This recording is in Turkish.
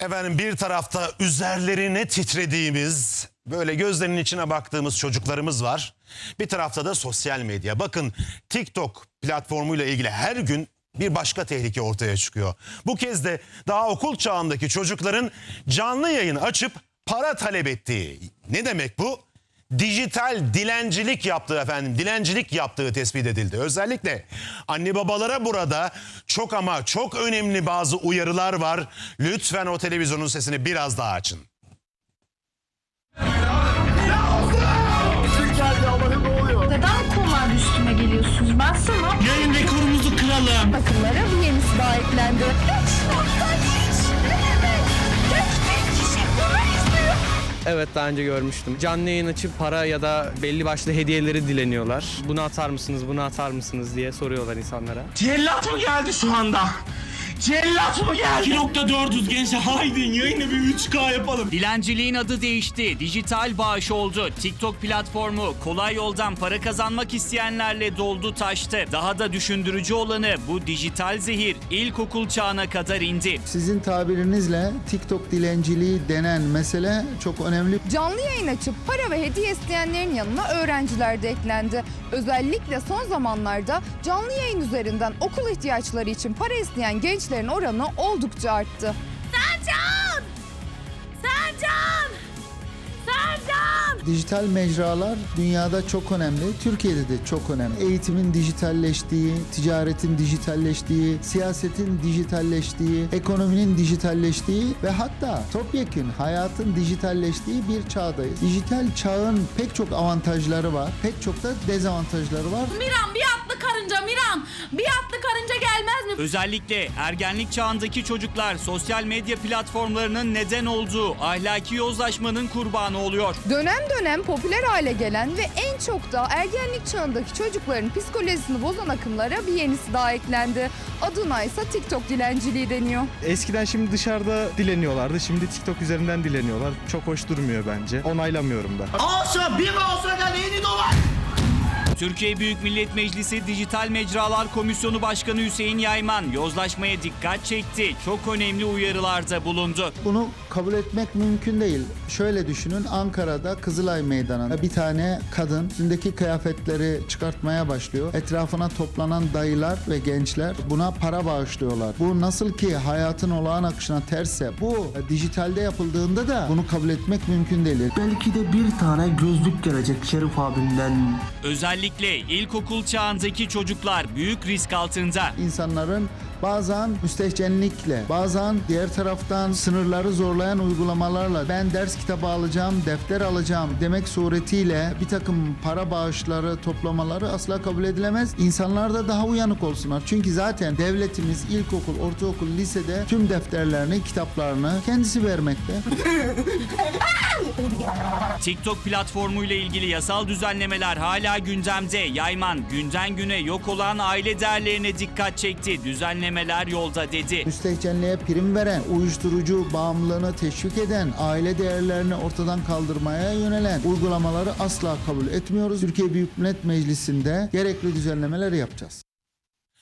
Efendim bir tarafta üzerlerine titrediğimiz, böyle gözlerinin içine baktığımız çocuklarımız var. Bir tarafta da sosyal medya. Bakın TikTok platformuyla ilgili her gün bir başka tehlike ortaya çıkıyor. Bu kez de daha okul çağındaki çocukların canlı yayın açıp para talep ettiği. Ne demek bu? Dijital dilencilik yaptığı efendim, dilencilik yaptığı tespit edildi. Özellikle anne babalara burada çok ama çok önemli bazı uyarılar var. Lütfen o televizyonun sesini biraz daha açın. Neden konular üstüme geliyorsunuz? Ben sana Yayın rekorumuzu kıralım. akıllara bir yenisi daha eklendi. Evet daha önce görmüştüm. Canlı yayın açıp para ya da belli başlı hediyeleri dileniyorlar. Bunu atar mısınız, bunu atar mısınız diye soruyorlar insanlara. Cellat mı geldi şu anda? Cellat mı geldi? 2.400 gençler haydi yayını bir 3K yapalım. Dilenciliğin adı değişti. Dijital bağış oldu. TikTok platformu kolay yoldan para kazanmak isteyenlerle doldu taştı. Daha da düşündürücü olanı bu dijital zehir ilkokul çağına kadar indi. Sizin tabirinizle TikTok dilenciliği denen mesele çok önemli. Canlı yayın açıp para ve hediye isteyenlerin yanına öğrenciler de eklendi. Özellikle son zamanlarda canlı yayın üzerinden okul ihtiyaçları için para isteyen gençlerin oranı oldukça arttı. Dijital mecralar dünyada çok önemli, Türkiye'de de çok önemli. Eğitimin dijitalleştiği, ticaretin dijitalleştiği, siyasetin dijitalleştiği, ekonominin dijitalleştiği ve hatta topyekün hayatın dijitalleştiği bir çağdayız. Dijital çağın pek çok avantajları var, pek çok da dezavantajları var. Miran bir atlı karınca Miran. Bir atlı karınca gelmez mi? Özellikle ergenlik çağındaki çocuklar sosyal medya platformlarının neden olduğu ahlaki yozlaşmanın kurbanı oluyor. Dönem dönem popüler hale gelen ve en çok da ergenlik çağındaki çocukların psikolojisini bozan akımlara bir yenisi daha eklendi. Adına ise TikTok dilenciliği deniyor. Eskiden şimdi dışarıda dileniyorlardı. Şimdi TikTok üzerinden dileniyorlar. Çok hoş durmuyor bence. Onaylamıyorum da. Olsun bir olsun da neyini dolar? Türkiye Büyük Millet Meclisi Dijital Mecralar Komisyonu Başkanı Hüseyin Yayman yozlaşmaya dikkat çekti. Çok önemli uyarılarda bulundu. Bunu kabul etmek mümkün değil. Şöyle düşünün Ankara'da Kızılay Meydanı'nda bir tane kadın üstündeki kıyafetleri çıkartmaya başlıyor. Etrafına toplanan dayılar ve gençler buna para bağışlıyorlar. Bu nasıl ki hayatın olağan akışına tersse bu dijitalde yapıldığında da bunu kabul etmek mümkün değil. Belki de bir tane gözlük gelecek Şerif abimden. Özellikle ilkokul çağındaki çocuklar büyük risk altında. İnsanların bazen müstehcenlikle, bazen diğer taraftan sınırları zorlayan uygulamalarla ben ders kitabı alacağım, defter alacağım demek suretiyle bir takım para bağışları, toplamaları asla kabul edilemez. İnsanlar da daha uyanık olsunlar. Çünkü zaten devletimiz ilkokul, ortaokul, lisede tüm defterlerini, kitaplarını kendisi vermekte. TikTok platformuyla ilgili yasal düzenlemeler hala gündemde. Yayman günden güne yok olan aile değerlerine dikkat çekti. Düzenlemeler yolda dedi. Müstehcenliğe prim veren, uyuşturucu bağımlılığını teşvik eden, aile değerlerini ortadan kaldırmaya yönelen uygulamaları asla kabul etmiyoruz. Türkiye Büyük Millet Meclisi'nde gerekli düzenlemeler yapacağız.